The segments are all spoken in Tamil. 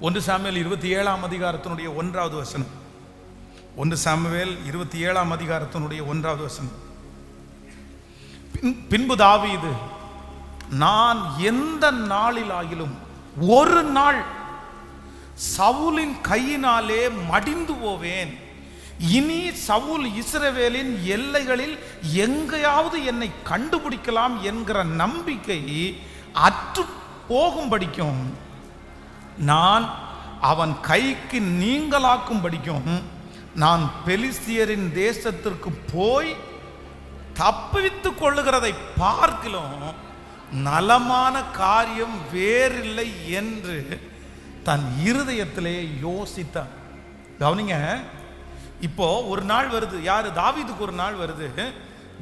ஒன்று சாமியல் இருபத்தி ஏழாம் அதிகாரத்தினுடைய ஒன்றாவது வசனம். ஒன்று சாமுவேல் இருபத்தி ஏழாம் அதிகாரத்தினுடைய ஒன்றாவது வசனம். பின் பின்பு தாவீது நான் எந்த நாளிலாகிலும் ஒரு நாள் சவுலின் கையினாலே மடிந்து போவேன். இனி சவுல் இஸ்ரவேலின் எல்லைகளில் எங்கேயாவது என்னை கண்டுபிடிக்கலாம் என்கிற நம்பிக்கை அற்று போகும்படிக்கும் நான் அவன் கைக்கு நீங்களாக்கும் படிக்கும் நான் பெலிஸ்தியரின் தேசத்திற்கு போய் தப்புவித்து கொள்ளுகிறதை பார்க்கிலும் நலமான காரியம் வேறில்லை என்று தன் இருதயத்திலே யோசித்தான். கவனிங்க இப்போ ஒரு நாள் வருது. யாரு? தாவிதுக்கு ஒரு நாள் வருது.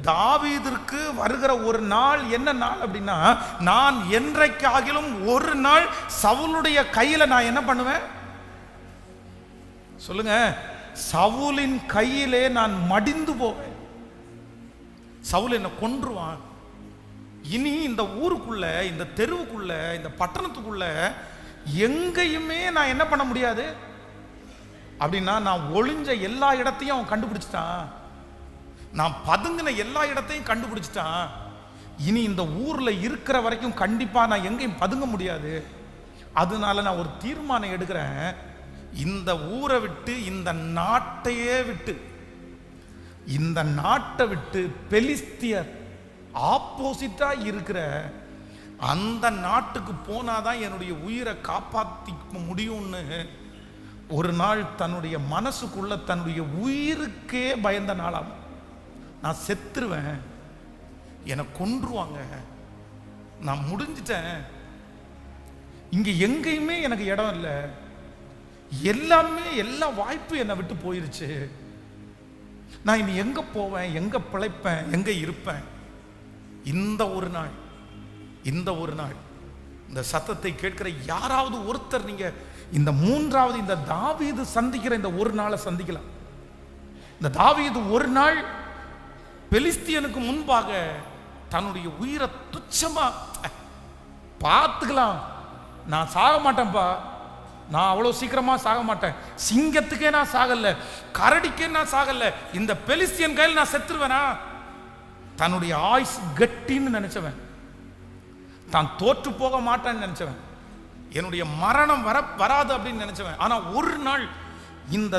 தாவீதிற்கு வருகிற ஒரு நாள் என்ன நாள் அப்படின்னா நான் என்றைக்காகிலும் ஒரு நாள் சவுளுடைய கையில் நான் என்ன பண்ணுவேன்? சொல்லுங்க. சவுலின் கையிலே நான் மடிந்து போவேன். சவுல் என்னை கொன்றுவான். இனி இந்த ஊருக்குள்ள இந்த தெருவுக்குள்ள இந்த பட்டணத்துக்குள்ள எங்கேயுமே நான் என்ன பண்ண முடியாது? அப்படின்னா நான் ஒளிஞ்ச எல்லா இடத்தையும் அவன் கண்டுபிடிச்சிட்டான். நான் பதுங்கின எல்லா இடத்தையும் கண்டுபிடிச்சிட்டான். இனி இந்த ஊர்ல இருக்கிற வரைக்கும் கண்டிப்பா நான் எங்கேயும் பதுங்க முடியாது. அதனால நான் ஒரு தீர்மானம் எடுக்கிறேன். இந்த ஊரை விட்டு இந்த நாட்டையே விட்டு இந்த நாட்டை விட்டு பெலிஸ்தியர் ஆப்போசிட்டா இருக்கிற அந்த நாட்டுக்கு போனாதான் என்னுடைய உயிரை காப்பாற்றிக்க முடியும்னு ஒரு நாள் தன்னுடைய மனசுக்குள்ள தன்னுடைய உயிருக்கே பயந்த நாளாகும். நான் செத்துருவேன். என்னை கொன்றுவாங்க. நான் முடிஞ்சிட்டேன். இங்கே எங்கேயுமே எனக்கு இடம் இல்லை. எல்லாமே எல்லா வாய்ப்பும் என்னை விட்டு போயிருச்சு. நான் இனி எங்கே போவேன் எங்கே பிழைப்பேன் எங்கே இருப்பேன்? இந்த ஒரு நாள் இந்த ஒரு நாள் இந்த சத்தத்தை கேட்கிற யாராவது ஒருத்தர் நீங்கள் இந்த மூன்றாவது இந்த தாவீது சந்திக்கிற இந்த ஒரு நாளை சந்திக்கலாம். இந்த தாவீது ஒரு நாள் பெலிஸ்தியனுக்கு முன்பாக தன்னுடைய உயிரை துச்சமா பார்த்துக்கலாம். நான் சாக மாட்டேன்ப்பா நான் அவ்வளோ சீக்கிரமா சாக மாட்டேன். சிங்கத்துக்கே நான் சாகல. கரடிக்கே நான் சாகல. இந்த பெலிஸ்தியன் கையில் நான் செத்துருவேனா? தன்னுடைய ஆயுஸ் கட்டின்னு நினைச்சவன். தான் தோற்று போக மாட்டேன்னு நினைச்சவன். என்னுடைய மரணம் வர வராது அப்படின்னு நினைச்சவன். ஆனா ஒரு நாள் இந்த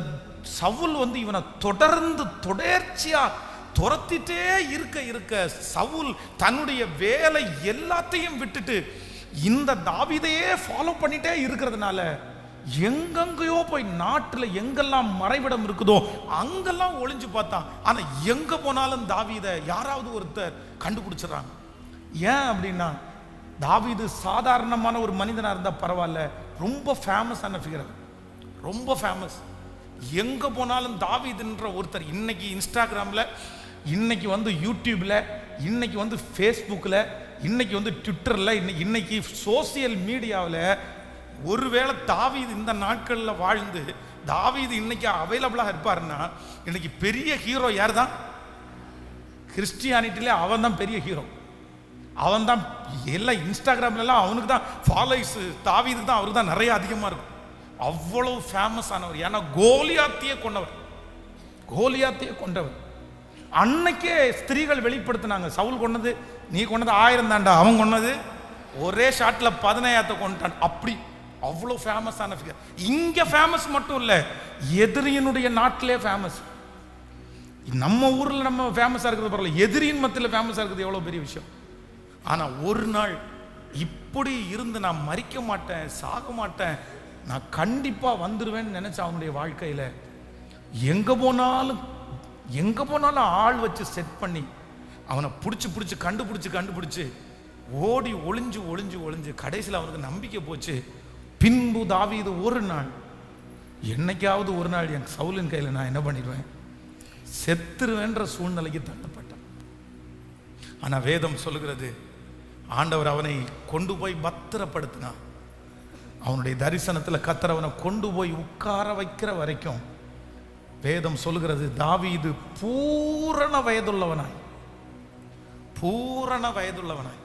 சவுல் வந்து இவனை தொடர்ந்து தொடர்ச்சியா துரத்திட்டே இருக்க இருக்க சவுல் தன்னுடைய வேலை எல்லாத்தையும் விட்டுட்டு இந்த தாவிதையே ஃபாலோ பண்ணிட்டே இருக்கிறதுனால எங்கெங்கயோ போய் நாட்டுல எங்கெல்லாம் மறைவிடம் இருக்குதோ அங்கெல்லாம் ஒளிஞ்சு பார்த்தான். ஆனா எங்க போனாலும் தாவீதை யாராவது ஒருத்தர் கண்டுபிடிச்சிடறாங்க. ஏன் அப்படின்னா தாவீது சாதாரணமான ஒரு மனிதனா இருந்தா பரவாயில்ல ரொம்ப ஃபேமஸான ஃபிகர் ரொம்ப ஃபேமஸ் எங்க போனாலும் தாவீதுன்ற ஒருத்தர் இன்னைக்கு இன்ஸ்டாகிராம்ல இன்னைக்கு வந்து யூடியூப்ல இன்னைக்கு வந்து ஃபேஸ்புக்கில் இன்னைக்கு வந்து ட்விட்டர்ல இன்னைக்கு இன்னைக்கு சோசியல் மீடியாவில் ஒருவேளை தாவீது இந்த நாட்களில் வாழ்ந்து தாவீது இன்னைக்கு அவைலபிளாக இருப்பாருன்னா இன்னைக்கு பெரிய ஹீரோ யார் தான் கிறிஸ்டியானிட்டிலே அவன் தான் பெரிய ஹீரோ அவன் தான் எல்லாம் இன்ஸ்டாகிராம்லலாம் அவனுக்கு தான் ஃபாலோயிஸ் தாவீதுக்கு தான் அவருக்கு தான் நிறைய அதிகமாக இருக்கும். அவ்வளவு ஃபேமஸ் ஆனவர். ஏன்னா கோலியாத்தியே கொண்டவர். கோலியாத்தியே கொண்டவர். அன்னைக்கே ஸ்திரீகள் வெளிப்படுத்தினாங்க. சவுல் கொண்டது நீ கொண்டது ஆயிரம் தாண்டா அவன் கொண்டது ஒரே ஷாட்டில் பதினாயிரத்தை கொண்டான் அப்படி. அவ்வளோ ஃபேமஸான ஃபிகர் இங்கே ஃபேமஸ் மட்டும் இல்லை எதிரியினுடைய நாட்டிலே ஃபேமஸ் நம்ம ஊரில் நம்ம ஃபேமஸாக இருக்கிறது பரவாயில்ல. எதிரியின் மத்தியில் ஃபேமஸாக இருக்கிறது எவ்வளோ பெரிய விஷயம். ஆனால் ஒரு நாள் இப்படி இருந்து நான் மறிக்க மாட்டேன் சாக மாட்டேன் நான் கண்டிப்பாக வந்துடுவேன்னு நினச்ச அவனுடைய வாழ்க்கையில். எங்கே போனாலும் எங்கே போனாலும் ஆள் வச்சு செட் பண்ணி அவனை பிடிச்சி பிடிச்சி கண்டுபிடிச்சி கண்டுபிடிச்சி ஓடி ஒளிஞ்சு ஒளிஞ்சு ஒளிஞ்சு கடைசியில் அவனுக்கு நம்பிக்கை போச்சு. பின்பு தாவி இது ஒரு நாள் என்னைக்காவது ஒரு நாள் என் சவுலின் கையில் நான் என்ன பண்ணிடுவேன்? செத்துருவேன்ற சூழ்நிலைக்கு தள்ளப்பட்டான். ஆனால் வேதம் சொல்லுகிறது ஆண்டவர் அவனை கொண்டு போய் பத்திரப்படுத்தினான் அவனுடைய தரிசனத்தில் கத்தர் கொண்டு போய் உட்கார வைக்கிற வரைக்கும் வேதம் சொல்லுகிறது தாவீது பூரண வயதுள்ளவனாய் பூரண வயதுள்ளவனாய்.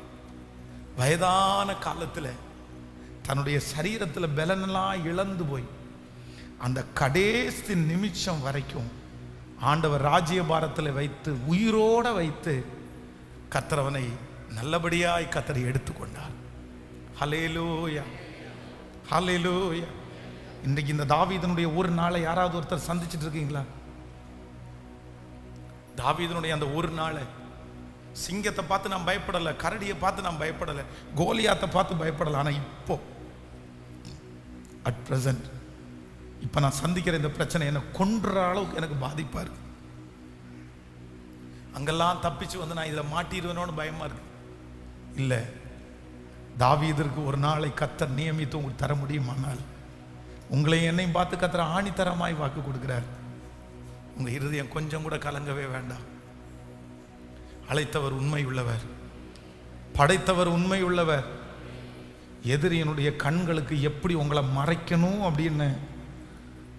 வயதான காலத்தில் தன்னுடைய சரீரத்தில் பலனெல்லாம் இழந்து போய் அந்த கடைசி நிமிஷம் வரைக்கும் ஆண்டவர் ராஜ்யபாரத்தில் வைத்து உயிரோட வைத்து கத்திரவனை நல்லபடியாய் கத்தரை எடுத்துக்கொண்டார். ஹலேலூயா ஹலேலூயா இன்றைக்கு இந்த தாவீதனுடைய ஒரு நாளை யாராவது ஒருத்தர் சந்திச்சுட்டு இருக்கீங்களா? தாவீதனுடைய அந்த ஒரு நாளை சிங்கத்தை பார்த்து நான் பயப்படலை கரடியை பார்த்து நான் பயப்படலை கோலியாத்தை பார்த்து பயப்படலை. ஆனால் இப்போ அட் ப்ரெசன்ட் இப்போ நான் சந்திக்கிற இந்த பிரச்சனை என்னை கொன்ற அளவுக்கு எனக்கு பாதிப்பா இருக்கு. அங்கெல்லாம் தப்பிச்சு வந்து நான் இதில் மாட்டிடுவேனோன்னு பயமா இருக்கு. இல்லை தாவீதற்கு ஒரு நாளை கத்தர் நியமித்து உங்களுக்கு தர முடியுமானால் உங்களை என்னையும் பார்த்து கத்தர் ஆணித்தரமாய் வாக்கு கொடுக்கிறார். உங்கள் இருதயம் கொஞ்சம் கூட கலங்கவே வேண்டாம். அழைத்தவர் உண்மை உள்ளவர். படைத்தவர் உண்மை உள்ளவர். எதிரியனுடைய கண்களுக்கு எப்படி உங்களை மறைக்கணும் அப்படின்னு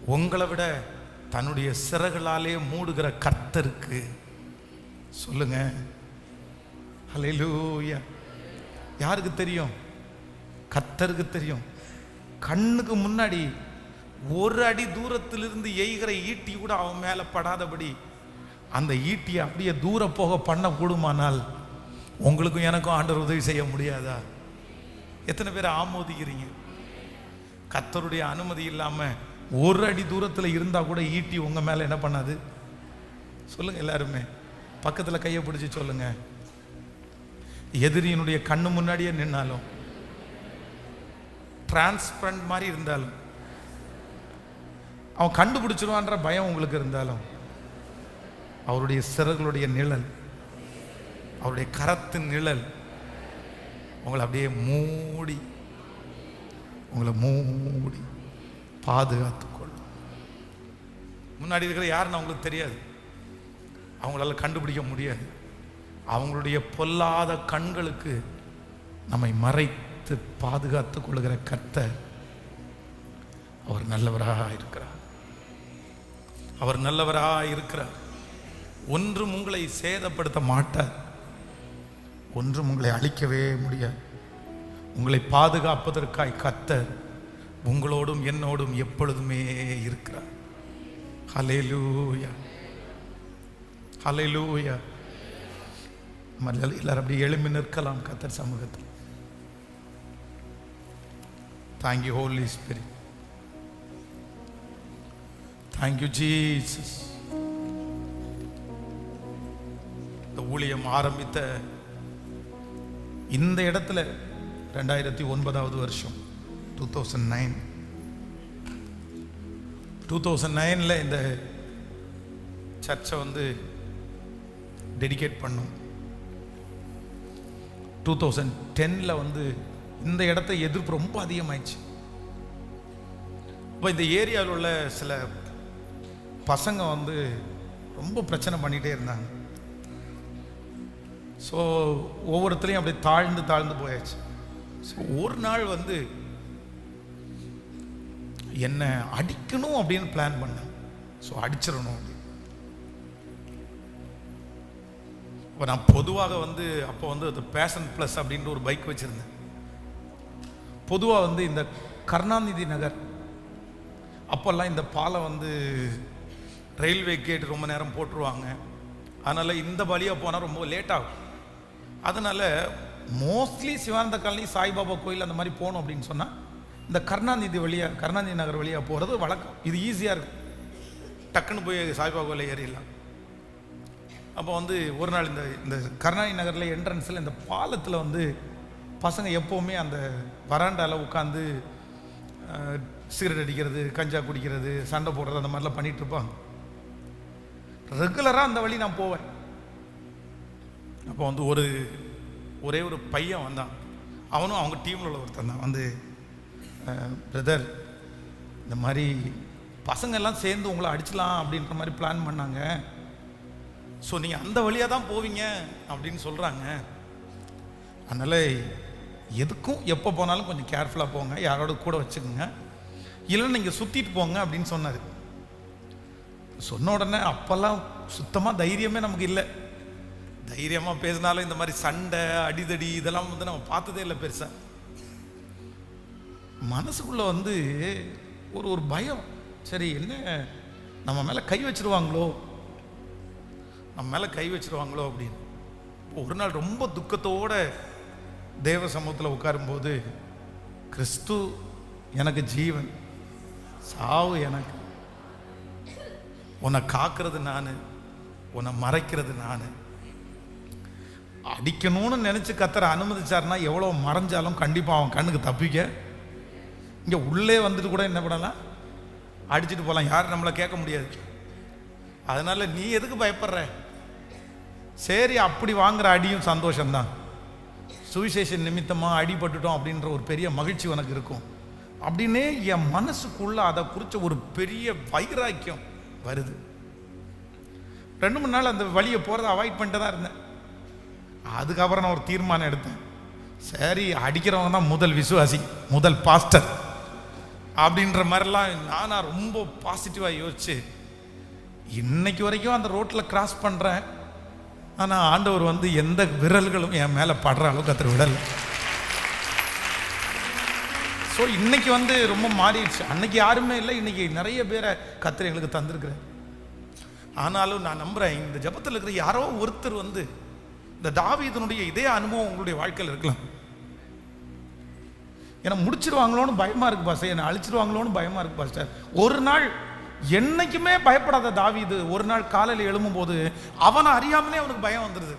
உங்களை விட தன்னுடைய சிறகுகளாலே மூடுகிற கர்த்தருக்கு சொல்லுங்க. ஹalleluya. யாருக்கு தெரியும்? கத்தருக்கு தெரியும். கண்ணுக்கு முன்னாடி ஒரு அடி தூரத்திலிருந்து எய்கிற ஈட்டி கூட அவன் மேலே படாதபடி அந்த ஈட்டியை அப்படியே தூர போக பண்ண கூடுமானால் உங்களுக்கும் எனக்கும் ஆண்டவர் உதவி செய்ய முடியாதா? எத்தனை பேரை ஆமோதிக்கிறீங்க? கத்தருடைய அனுமதி இல்லாமல் ஒரு அடி தூரத்தில் இருந்தால் கூட ஈட்டி உங்கள் மேலே என்ன பண்ணாது? சொல்லுங்கள் எல்லாருமே. பக்கத்தில் கையை பிடிச்சி சொல்லுங்கள் எதிரியினுடைய கண்ணு முன்னாடியே நின்னாலும் டிரான்ஸ்பரண்ட் மாதிரி இருந்தாலும் அவன் கண்டுபிடிச்சிருவான்ற பயம் உங்களுக்கு இருந்தாலும் அவருடைய சிறகுகளுடைய நிழல் அவருடைய கரத்தின் நிழல் உங்களை அப்படியே மூடி உங்களை மூடி பாதுகாத்துக்கொள்ளும். முன்னாடி இருக்கிற யாருன்னு அவங்களுக்கு தெரியாது. அவங்களால கண்டுபிடிக்க முடியாது. அவங்களுடைய பொல்லாத கண்களுக்கு நம்மை மறைத்து பாதுகாத்துக் கொள்கிற கர்த்தர் அவர் நல்லவராக இருக்கிறார். அவர் நல்லவராக இருக்கிறார். ஒன்றும் உங்களை சேதப்படுத்த மாட்டார். ஒன்றும் உங்களை அழிக்கவே முடியாது. உங்களை பாதுகாப்பதற்காய் கத்தர் உங்களோடும் என்னோடும் எப்பொழுதுமே இருக்கிறார். ஹalleluya. ஹalleluya. மரியாதை எல்லாரும் அப்படி எழும்பி நிற்கலாம் கத்தர் சமூகத்தில். Thank you holy spirit thank you Jesus இந்த ஊழியம் ஆரம்பித்த இந்த இடத்துல ரெண்டாயிரத்தி ஒன்பதாவது வருஷம் two thousand nine two thousand நைனில் இந்த சர்ச்சை வந்து டெடிகேட் பண்ணோம். டூ தௌசண்ட் டென்னில் வந்து இந்த இடத்த எதிர்ப்பு ரொம்ப அதிகமாயிடுச்சு. இப்போ இந்த ஏரியாவில் உள்ள சில பசங்க வந்து ரொம்ப பிரச்சனை பண்ணிகிட்டே இருந்தாங்க. ஸோ ஒவ்வொருத்தரையும் அப்படியே தாழ்ந்து தாழ்ந்து போயாச்சு. ஸோ ஒரு நாள் வந்து என்னை அடிக்கணும் அப்படின்னு பிளான் பண்ணேன். ஸோ அடிச்சிடணும் அப்படின்னு. இப்போ நான் பொதுவாக வந்து அப்போ வந்து அது பேஷன் ப்ளஸ் அப்படின்ற ஒரு பைக் வச்சுருந்தேன். பொதுவாக வந்து இந்த கருணாநிதி நகர் அப்போல்லாம் இந்த பாலம் வந்து ரயில்வே கேட் ரொம்ப நேரம் போட்டுருவாங்க. அதனால் இந்த வழியாக போனால் ரொம்ப லேட் ஆகும். அதனால் மோஸ்ட்லி சிவானந்த காலனி சாய்பாபா கோயில் அந்த மாதிரி போகணும் அப்படின்னு சொன்னால் இந்த கருணாநிதி வழியாக கருணாநிதி நகர் வழியாக போகிறது வழக்கம். இது ஈஸியாக இருக்கும். டக்குன்னு போய் சாய்பாபா கோயிலில் ஏறிடலாம். அப்போ வந்து ஒரு நாள் இந்த இந்த கருணாநிதி நகரில் என்ட்ரன்ஸில் இந்த பாலத்தில் வந்து பசங்க எப்போவுமே அந்த வராண்டாவில் உட்காந்து சிகரெட் அடிக்கிறது கஞ்சா குடிக்கிறது சண்டை போடுறது அந்த மாதிரிலாம் பண்ணிகிட்ருப்பாங்க ரெகுலராக அந்த வழி நான் போவேன். அப்போ வந்து ஒரு ஒரே ஒரு பையன் வந்தான். அவனும் அவங்க டீமில் உள்ள ஒருத்தன் தான். வந்து பிரதர் இந்த மாதிரி பசங்கள்லாம் சேர்ந்து உங்களை அடிச்சலாம் அப்படின்ற மாதிரி பிளான் பண்ணாங்க. ஸோ நீங்கள் அந்த வழியாக தான் போவீங்க அப்படின்னு சொல்கிறாங்க அதனால் எதுக்கும் எப்போ போனாலும் கொஞ்சம் கேர்ஃபுல்லாக போங்க. யாரோட கூட வச்சுக்கோங்க. இல்லைன்னா நீங்கள் சுற்றிட்டு போங்க அப்படின்னு சொன்னார். சொன்ன உடனே அப்போல்லாம் சுத்தமாக தைரியமே நமக்கு இல்லை. தைரியமாக பேசினாலும் இந்த மாதிரி சண்டை அடிதடி இதெல்லாம் வந்து நம்ம பார்த்ததே இல்லை பெருசாக மனசுக்குள்ளே வந்து ஒரு ஒரு பயம். சரி என்ன? நம்ம மேலே கை வச்சிருவாங்களோ? நம்ம மேலே கை வச்சுருவாங்களோ அப்படின்னு. ஒரு நாள் ரொம்ப துக்கத்தோட தேவ சமூகத்தில் உட்காரும்போது கிறிஸ்து எனக்கு ஜீவன் சாவு எனக்கு. உன்னை காக்கிறது நான் உன்னை மறைக்கிறது நான். அடிக்கணும்னு நினச்சி கத்தர அனுமதிச்சாருன்னா எவ்வளோ மறைஞ்சாலும் கண்டிப்பாக அவன் கண்ணுக்கு தப்பிக்க. இங்கே உள்ளே வந்துட்டு கூட என்ன பண்ணலாம்? அடிச்சுட்டு போகலாம் யாரும் நம்மளை கேட்க முடியாது. அதனால நீ எதுக்கு பயப்படுற? சரி அப்படி வாங்குற அடியும் சந்தோஷம்தான். சுவிசேஷன் நிமித்தமாக அடிபட்டுட்டோம் அப்படின்ற ஒரு பெரிய மகிழ்ச்சி உனக்கு இருக்கும். அப்படின்னே என் மனசுக்குள்ள அதை குறித்த ஒரு பெரிய வைராக்கியம் வருது. ரெண்டு மூணு நாள் அந்த வழியை போகிறத அவாய்ட் பண்ணிட்டு தான் இருந்தேன். அதுக்கப்புறம் நான் ஒரு தீர்மானம் எடுத்தேன். சரி அடிக்கிறவங்க தான் முதல் விசுவாசி முதல் பாஸ்டர் அப்படின்ற மாதிரிலாம் நானாக ரொம்ப பாசிட்டிவாக யோசிச்சு இன்னைக்கு வரைக்கும் அந்த ரோட்டில் கிராஸ் பண்ணுறேன் ஆனால் ஆண்டவர் வந்து எந்த விரல்களும் என் மேலே படுற அளவுக்கு கத்திர விடல். ஸோ இன்னைக்கு வந்து ரொம்ப மாறிடுச்சு. அன்னைக்கு யாருமே இல்லை இன்னைக்கு நிறைய பேரை கத்திர எங்களுக்கு தந்திருக்கிறேன் ஆனாலும் நான் நம்புகிறேன் இந்த ஜபத்தில் இருக்கிற யாரோ ஒருத்தர் வந்து இந்த தாவீதனுடைய இதே அனுபவம் உங்களுடைய வாழ்க்கையில் இருக்கலாம். ஏன்னா முடிச்சிருவாங்களோன்னு பயமா இருக்கு பாஸ்டர். என்னை அழிச்சிருவாங்களோன்னு பயமா இருக்கு பாஸ்டர். ஒரு நாள் என்னைக்குமே பயப்படாத தாவிது ஒரு நாள் காலையில் எழும்பும்போது அவனை அறியாமலே அவனுக்கு பயம் வந்துடுது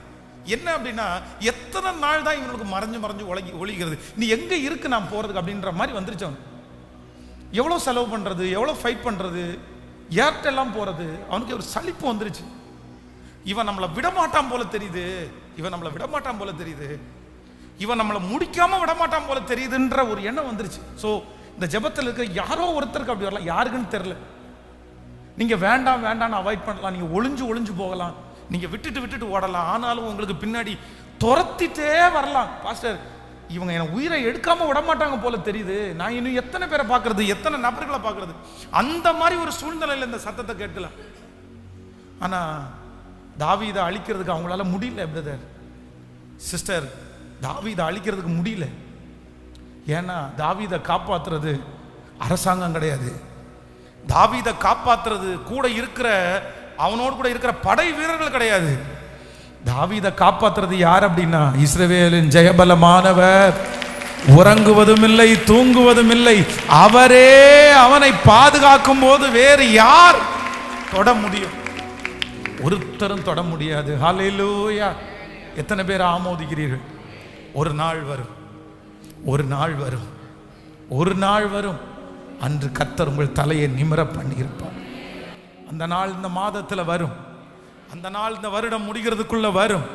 என்ன அப்படின்னா எத்தனை நாள் தான் இவனுக்கு மறைஞ்சு மறைஞ்சு ஒழகி ஒழிக்கிறது நீ எங்க இருக்கு நான் போறதுக்கு அப்படின்ற மாதிரி வந்துருச்சு அவன். எவ்வளோ செலவு பண்றது எவ்வளோ ஃபைட் பண்றது ஏர்டெல்லாம் போறது அவனுக்கு ஒரு சலிப்பு வந்துருச்சு. இவன் நம்மளை விடமாட்டான் போல தெரியுது. இவன் நம்மளை விடமாட்டான் போல தெரியுது. இவன் நம்மளை முடிக்காம விடமாட்டான் போல தெரியுதுன்ற ஒரு எண்ணம் வந்துருச்சு. ஸோ இந்த ஜெபத்தில் இருக்கிற யாரோ ஒருத்தருக்கு அப்படி வரலாம் யாருக்குன்னு தெரில நீங்கள் வேண்டாம் வேண்டாம்னு அவாய்ட் பண்ணலாம். நீங்கள் ஒளிஞ்சு ஒளிஞ்சு போகலாம். நீங்கள் விட்டுட்டு விட்டுட்டு ஓடலாம். ஆனாலும் உங்களுக்கு பின்னாடி துரத்திட்டே வரலாம். பாஸ்டர் இவங்க என் உயிரை எடுக்காமல் விட மாட்டாங்க போல தெரியுது. நான் இன்னும் எத்தனை பேரை பார்க்கறது? எத்தனை நபர்களை பார்க்கறது? அந்த மாதிரி ஒரு சூழ்நிலையில் இந்த சத்தத்தை கேட்கலாம் ஆனால் தாவீதை அழிக்கிறதுக்கு அவங்களால முடியல பிரதர் சிஸ்டர் தாவீதை அழிக்கிறதுக்கு முடியல. ஏன்னா தாவீதை காப்பாத்துறது அரசாங்கம் கிடையாது. தாவீதை காப்பாத்துறது கூட இருக்கிற அவனோடு கூட இருக்கிற படை வீரர்கள் கிடையாது. தாவீதை காப்பாத்துறது யார் அப்படின்னா இஸ்ரவேலின் ஜெயபலமானவர். உறங்குவதும் இல்லை தூங்குவதும் இல்லை அவரே அவனை பாதுகாக்கும் போது வேறு யார் தொட முடியும்? ஒருத்தரும் தொட முடியாது. ஹalleluya. எத்தனை பேர் ஆமோதிக்கிறீர்கள்? ஒரு நாள் வரும். ஒரு நாள் வரும். ஒரு நாள் வரும். அன்று கத்தர் உங்கள் தலையை நிமிர பண்ணியிருப்பார். அந்த நாள் இந்த மாதத்தில் வரும். அந்த நாள் இந்த வருடம் முடிகிறதுக்குள்ள வரும்.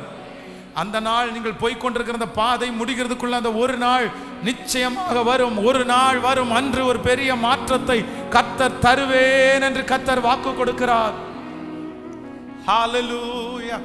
அந்த நாள் நீங்கள் போய்கொண்டிருக்கிற அந்த பாதை முடிகிறதுக்குள்ள அந்த ஒரு நாள் நிச்சயமாக வரும். ஒரு நாள் வரும். அன்று ஒரு பெரிய மாற்றத்தை கத்தர் தருவேன் என்று கத்தர் வாக்கு கொடுக்கிறார். ஹalleluya